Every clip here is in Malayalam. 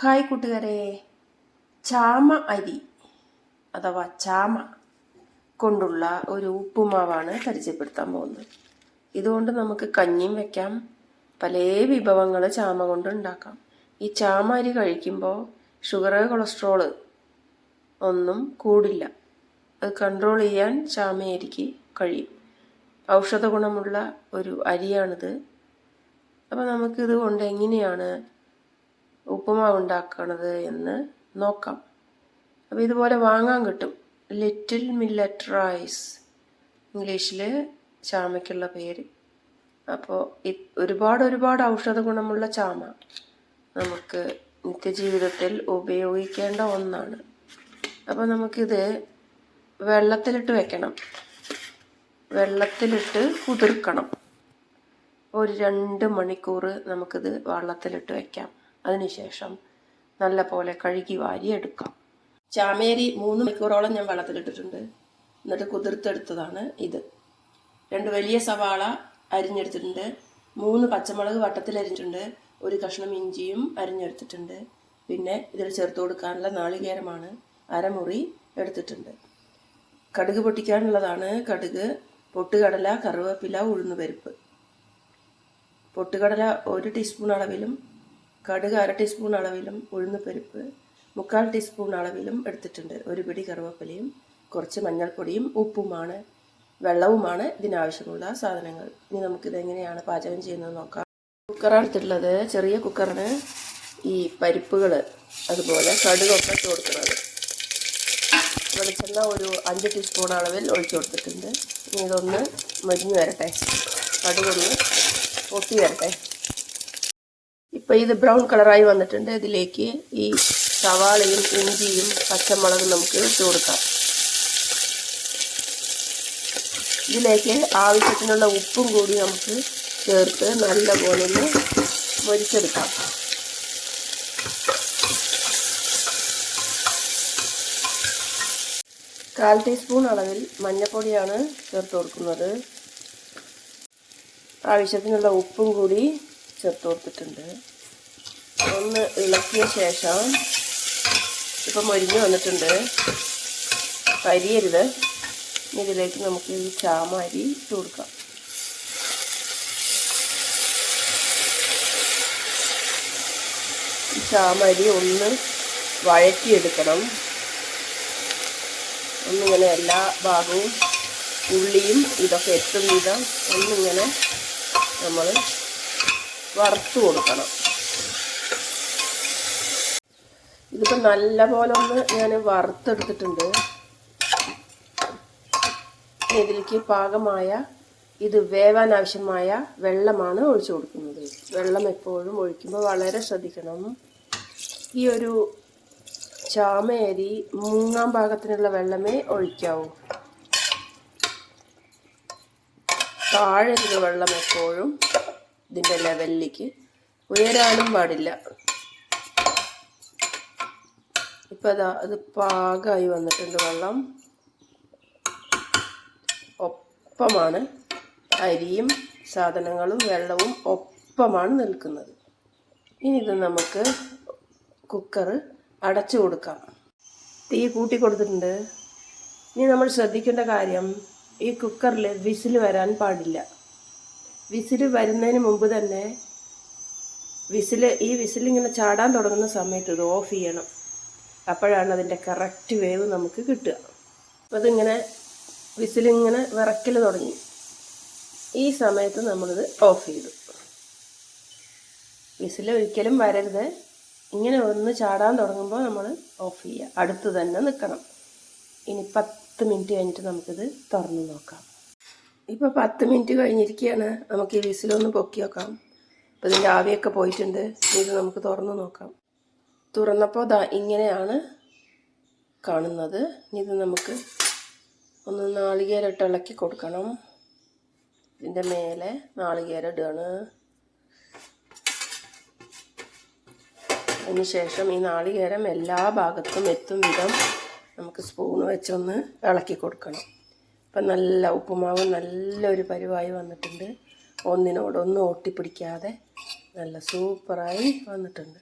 ഹായ് കൂട്ടുകാരെ. ചാമ അരി അഥവാ ചാമ കൊണ്ടുള്ള ഒരു ഉപ്പുമാവാണ് പരിചയപ്പെടുത്താൻ പോകുന്നത്. ഇതുകൊണ്ട് നമുക്ക് കഞ്ഞിയും വെക്കാം. പല വിഭവങ്ങൾ ചാമ കൊണ്ട് ഉണ്ടാക്കാം. ഈ ചാമ അരി കഴിക്കുമ്പോൾ ഷുഗർ കൊളസ്ട്രോൾ ഒന്നും കൂടില്ല. അത് കൺട്രോൾ ചെയ്യാൻ ചാമയരിക്ക് കഴിയും. ഔഷധ ഗുണമുള്ള ഒരു അരിയാണിത്. അപ്പോൾ നമുക്കിത് കൊണ്ട് എങ്ങനെയാണ് ഉപ്പുമാവ് ഉണ്ടാക്കണത് എന്ന് നോക്കാം. അപ്പോൾ ഇതുപോലെ വാങ്ങാൻ കിട്ടും. ലിറ്റിൽ മില്ലറ്റ് റൈസ് ഇംഗ്ലീഷിൽ ചാമയ്ക്കുള്ള പേര്. അപ്പോൾ ഒരുപാട് ഒരുപാട് ഔഷധ ഗുണമുള്ള ചാമ നമുക്ക് നിത്യജീവിതത്തിൽ ഉപയോഗിക്കേണ്ട ഒന്നാണ്. അപ്പോൾ നമുക്കിത് വെള്ളത്തിലിട്ട് വെക്കണം. വെള്ളത്തിലിട്ട് കുതിർക്കണം. ഒരു രണ്ട് മണിക്കൂർ നമുക്കിത് വെള്ളത്തിലിട്ട് വെക്കാം. അതിനുശേഷം നല്ല പോലെ കഴുകി വാരി എടുക്കാം. ചാമേരി മൂന്ന് മണിക്കൂറോളം ഞാൻ വെള്ളത്തിലിട്ടിട്ടുണ്ട്. എന്നിട്ട് കുതിർത്തെടുത്തതാണ് ഇത്. രണ്ട് വലിയ സവാള അരിഞ്ഞെടുത്തിട്ടുണ്ട്. മൂന്ന് പച്ചമുളക് വട്ടത്തിൽ അരിഞ്ഞിട്ടുണ്ട്. ഒരു കഷ്ണം ഇഞ്ചിയും അരിഞ്ഞെടുത്തിട്ടുണ്ട്. പിന്നെ ഇതിൽ ചേർത്ത് കൊടുക്കാനുള്ള നാളികേരമാണ് അരമുറി എടുത്തിട്ടുണ്ട്. കടുക് പൊട്ടിക്കാനുള്ളതാണ് കടുക്. പൊട്ടുകടല കറുവേപ്പില ഉഴുന്നുപരിപ്പ്. പൊട്ടുകടല ഒരു ടീസ്പൂൺ അളവിലും കടുക് അര ടീസ്പൂൺ അളവിലും ഉഴുന്ന് ഉഴുന്നുപരിപ്പ് മുക്കാൽ ടീസ്പൂൺ അളവിലും എടുത്തിട്ടുണ്ട്. ഒരു പിടി കറുവപ്പിലയും കുറച്ച് മഞ്ഞൾപ്പൊടിയും ഉപ്പുമാണ് വെള്ളവുമാണ് ഇതിനാവശ്യമുള്ള സാധനങ്ങൾ. ഇനി നമുക്കിത് എങ്ങനെയാണ് പാചകം ചെയ്യുന്നത് നോക്കാം. കുക്കറാണ് എടുത്തിട്ടുള്ളത് ചെറിയ കുക്കറിന് ഈ പരിപ്പുകൾ അതുപോലെ കടുകൊക്കെ ഇട്ട് കൊടുക്കുന്നത്. വെളിച്ചെണ്ണ ഒരു അഞ്ച് ടീസ്പൂൺ അളവിൽ ഒഴിച്ചു കൊടുത്തിട്ടുണ്ട്. ഇനി ഇതൊന്ന് മരിഞ്ഞു വരട്ടെ. കടുകൊന്ന് പൊട്ടി വരട്ടെ. ഇപ്പം ഇത് ബ്രൗൺ കളറായി വന്നിട്ടുണ്ട്. ഇതിലേക്ക് ഈ സവാളയും ഇഞ്ചിയും പച്ചമുളകും നമുക്ക് ഇട്ട് കൊടുക്കാം. ഇതിലേക്ക് ആവശ്യത്തിനുള്ള ഉപ്പും കൂടി നമുക്ക് ചേർത്ത് നല്ലപോലെ ഒന്ന് മൊരിച്ചെടുക്കാം. കാൽ ടീസ്പൂൺ അളവിൽ മഞ്ഞൾപ്പൊടിയാണ് ചേർത്ത് കൊടുക്കുന്നത്. ആവശ്യത്തിനുള്ള ഉപ്പും കൂടി ചേർത്ത് കൊടുത്തിട്ടുണ്ട്. ഒന്ന് ഇളക്കിയ ശേഷം ഇപ്പം മൊരിഞ്ഞ് വന്നിട്ടുണ്ട്. കരിയരുത്. ഇതിലേക്ക് നമുക്ക് ഈ ചാമ അരി ഇട്ട് കൊടുക്കാം. ഈ ചാമ അരി ഒന്ന് വഴറ്റിയെടുക്കണം. ഒന്നിങ്ങനെ എല്ലാ ഭാഗവും ഉള്ളിയും ഇതൊക്കെ എത്തും വിധം ഒന്നിങ്ങനെ നമ്മൾ വറുത്ത് കൊടുക്കണം. ഇതിപ്പോൾ നല്ല പോലെ ഒന്ന് ഞാൻ വറുത്തെടുത്തിട്ടുണ്ട്. ഇതിലേക്ക് പാകമായ ഇത് വേവാൻ ആവശ്യമായ വെള്ളമാണ് ഒഴിച്ചു കൊടുക്കുന്നത്. വെള്ളം എപ്പോഴും ഒഴിക്കുമ്പോൾ വളരെ ശ്രദ്ധിക്കണം. ഈ ഒരു ചാമയരി മൂന്നാം ഭാഗത്തിനുള്ള വെള്ളമേ ഒഴിക്കാവൂ. താഴെ വെള്ളം എപ്പോഴും ഇതിന്റെ ലെവലിലേക്ക് ഉയരാനും പാടില്ല. ഇപ്പം അതാ അത് പാകമായി വന്നിട്ടുണ്ട് വെള്ളം. ഒപ്പമാണ് അരിയും സാധനങ്ങളും വെള്ളവും ഒപ്പമാണ് നിൽക്കുന്നത്. ഇനി ഇത് നമുക്ക് കുക്കർ അടച്ചു കൊടുക്കാം. തീ കൂട്ടി കൊടുത്തിട്ടുണ്ട്. ഇനി നമ്മൾ ശ്രദ്ധിക്കേണ്ട കാര്യം ഈ കുക്കറിൽ വിസിൽ വരാൻ പാടില്ല. വിസിൽ വരുന്നതിന് മുമ്പ് തന്നെ വിസിൽ ഈ വിസിലിങ്ങനെ ചാടാൻ തുടങ്ങുന്ന സമയത്ത് ഇത് ഓഫ് ചെയ്യണം. അപ്പോഴാണ് അതിന്റെ കറക്റ്റ് വേവ് നമുക്ക് കിട്ടുക. അപ്പോൾ അതിങ്ങനെ വിസിലിങ്ങനെ വിറക്കൽ തുടങ്ങി. ഈ സമയത്ത് നമ്മളിത് ഓഫ് ചെയ്തു. വിസിൽ ഒരിക്കലും വരരുത്. ഇങ്ങനെ ഒന്ന് ചാടാൻ തുടങ്ങുമ്പോൾ നമ്മൾ ഓഫ് ചെയ്യുക. അടുത്ത് തന്നെ നിൽക്കണം. ഇനി പത്ത് മിനിറ്റ് കഴിഞ്ഞിട്ട് നമുക്കിത് തുറന്ന് നോക്കാം. ഇപ്പോൾ പത്ത് മിനിറ്റ് കഴിഞ്ഞിരിക്കുകയാണ് നമുക്ക് ഈ വിസിലൊന്ന് പൊക്കി നോക്കാം ഇപ്പോൾ ഇതിന്റെ ആവിയൊക്കെ പോയിട്ടുണ്ട്. ഇത് നമുക്ക് തുറന്ന് നോക്കാം. തുറന്നപ്പോൾ ദാ ഇങ്ങനെയാണ് കാണുന്നത്. ഇത് നമുക്ക് ഒന്ന് നാളികേരം ഇട്ട് ഇളക്കി കൊടുക്കണം. ഇതിന്റെ മേലെ നാളികേരം ഇടുകയാണ്. അതിനുശേഷം ഈ നാളികേരം എല്ലാ ഭാഗത്തും എത്തും വിധം നമുക്ക് സ്പൂൺ വെച്ചൊന്ന് ഇളക്കി കൊടുക്കണം. അപ്പം നല്ല ഉപ്പുമാവ് നല്ലൊരു പരുവായി വന്നിട്ടുണ്ട്. ഒന്നിനോടൊന്നും ഒട്ടിപ്പിടിക്കാതെ നല്ല സൂപ്പറായി വന്നിട്ടുണ്ട്.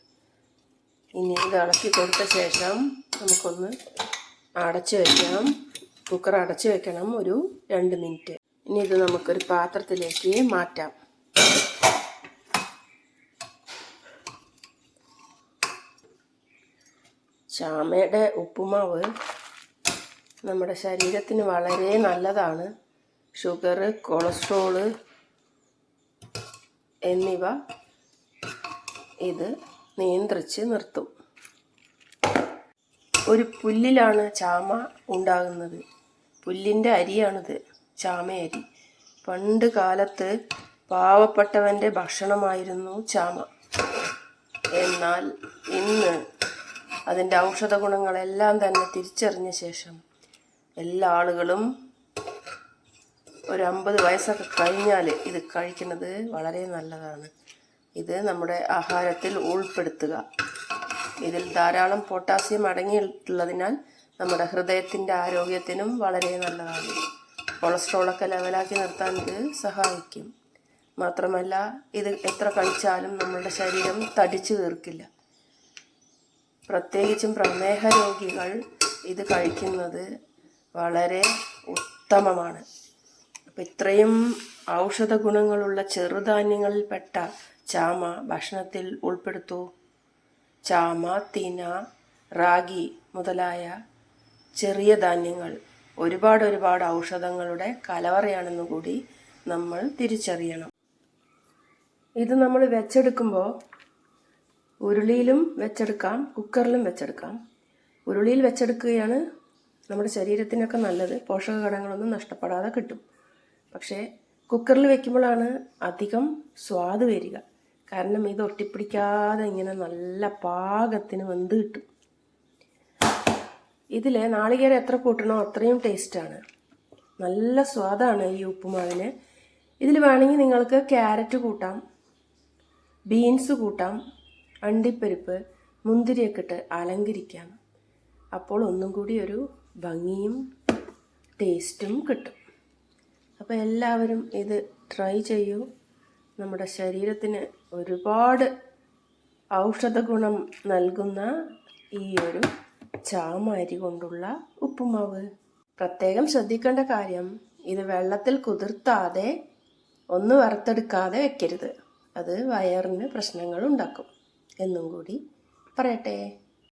ഇനി ഇത് ഇളക്കി കൊടുത്ത ശേഷം നമുക്കൊന്ന് അടച്ചു വെക്കാം. കുക്കർ അടച്ചു വെക്കണം ഒരു രണ്ട് മിനിറ്റ്. ഇനി ഇത് നമുക്കൊരു പാത്രത്തിലേക്ക് മാറ്റാം. ചാമയുടെ ഉപ്പുമാവ് നമ്മുടെ ശരീരത്തിന് വളരെ നല്ലതാണ്. ഷുഗർ കൊളസ്ട്രോൾ എന്നിവ ഇത് നിയന്ത്രിച്ച് നിർത്തും. ഒരു പുല്ലിലാണ് ചാമ ഉണ്ടാകുന്നത്. പുല്ലിന്റെ അരിയാണിത് ചാമയരി. പണ്ട് കാലത്ത് പാവപ്പെട്ടവന്റെ ഭക്ഷണമായിരുന്നു ചാമ. എന്നാൽ ഇന്ന് അതിന്റെ ഔഷധ ഗുണങ്ങളെല്ലാം തന്നെ തിരിച്ചറിഞ്ഞ ശേഷം എല്ലാ ആളുകളും ഒരു അമ്പത് വയസ്സൊക്കെ കഴിഞ്ഞാൽ ഇത് കഴിക്കുന്നത് വളരെ നല്ലതാണ്. ഇത് നമ്മുടെ ആഹാരത്തിൽ ഉൾപ്പെടുത്തുക. ഇതിൽ ധാരാളം പൊട്ടാസ്യം അടങ്ങിയിട്ടുള്ളതിനാൽ നമ്മുടെ ഹൃദയത്തിന്റെ ആരോഗ്യത്തിനും വളരെ നല്ലതാണ്. കൊളസ്ട്രോളൊക്കെ ലെവലാക്കി നിർത്താൻ ഇത് സഹായിക്കും. മാത്രമല്ല ഇത് എത്ര കഴിച്ചാലും നമ്മളുടെ ശരീരം തടിച്ചു തീർക്കില്ല. പ്രത്യേകിച്ചും പ്രമേഹ രോഗികൾ ഇത് കഴിക്കുന്നത് വളരെ ഉത്തമമാണ്. അപ്പം ഇത്രയും ഔഷധ ഗുണങ്ങളുള്ള ചെറുധാന്യങ്ങളിൽപ്പെട്ട ചാമ ഭക്ഷണത്തിൽ ഉൾപ്പെടുത്തൂ. ചാമ തിന റാഗി മുതലായ ചെറിയ ധാന്യങ്ങൾ ഒരുപാട് ഒരുപാട് ഔഷധങ്ങളുടെ കലവറയാണെന്ന് കൂടി നമ്മൾ തിരിച്ചറിയണം. ഇത് നമ്മൾ വെച്ചെടുക്കുമ്പോൾ ഉരുളിയിലും വെച്ചെടുക്കാം കുക്കറിലും വെച്ചെടുക്കാം. ഉരുളിയിൽ വെച്ചെടുക്കുകയാണ് നമ്മുടെ ശരീരത്തിനൊക്കെ നല്ലത് പോഷക ഘടകങ്ങളൊന്നും നഷ്ടപ്പെടാതെ കിട്ടും. പക്ഷേ കുക്കറിൽ വെക്കുമ്പോഴാണ് അധികം സ്വാദ് വരിക. കാരണം ഇത് ഒട്ടിപ്പിടിക്കാതെ ഇങ്ങനെ നല്ല പാകത്തിന് വെന്ത് കിട്ടും. ഇതിൽ നാളികേരം എത്ര കൂട്ടണോ അത്രയും ടേസ്റ്റാണ് നല്ല സ്വാദാണ് ഈ ഉപ്പുമാവിന് ഇതിൽ വേണമെങ്കിൽ നിങ്ങൾക്ക് ക്യാരറ്റ് കൂട്ടാം ബീൻസ് കൂട്ടാം അണ്ടിപ്പരിപ്പ് മുന്തിരിയൊക്കെ ഇട്ട് അലങ്കരിക്കാം. അപ്പോൾ ഒന്നും കൂടി ഒരു ഭംഗിയും ടേസ്റ്റും കിട്ടും. അപ്പോൾ എല്ലാവരും ഇത് ട്രൈ ചെയ്യൂ. നമ്മുടെ ശരീരത്തിന് ഒരുപാട് ഔഷധ ഗുണം നൽകുന്ന ഈ ഒരു ചാമരി കൊണ്ടുള്ള ഉപ്പുമാവ്. പ്രത്യേകം ശ്രദ്ധിക്കേണ്ട കാര്യം ഇത് വെള്ളത്തിൽ കുതിർത്താതെ ഒന്ന് വറുത്തെടുക്കാതെ വെക്കരുത്. അത് വയറിന് പ്രശ്നങ്ങൾ ഉണ്ടാക്കും. എന്നും കൂടി പറയട്ടെ.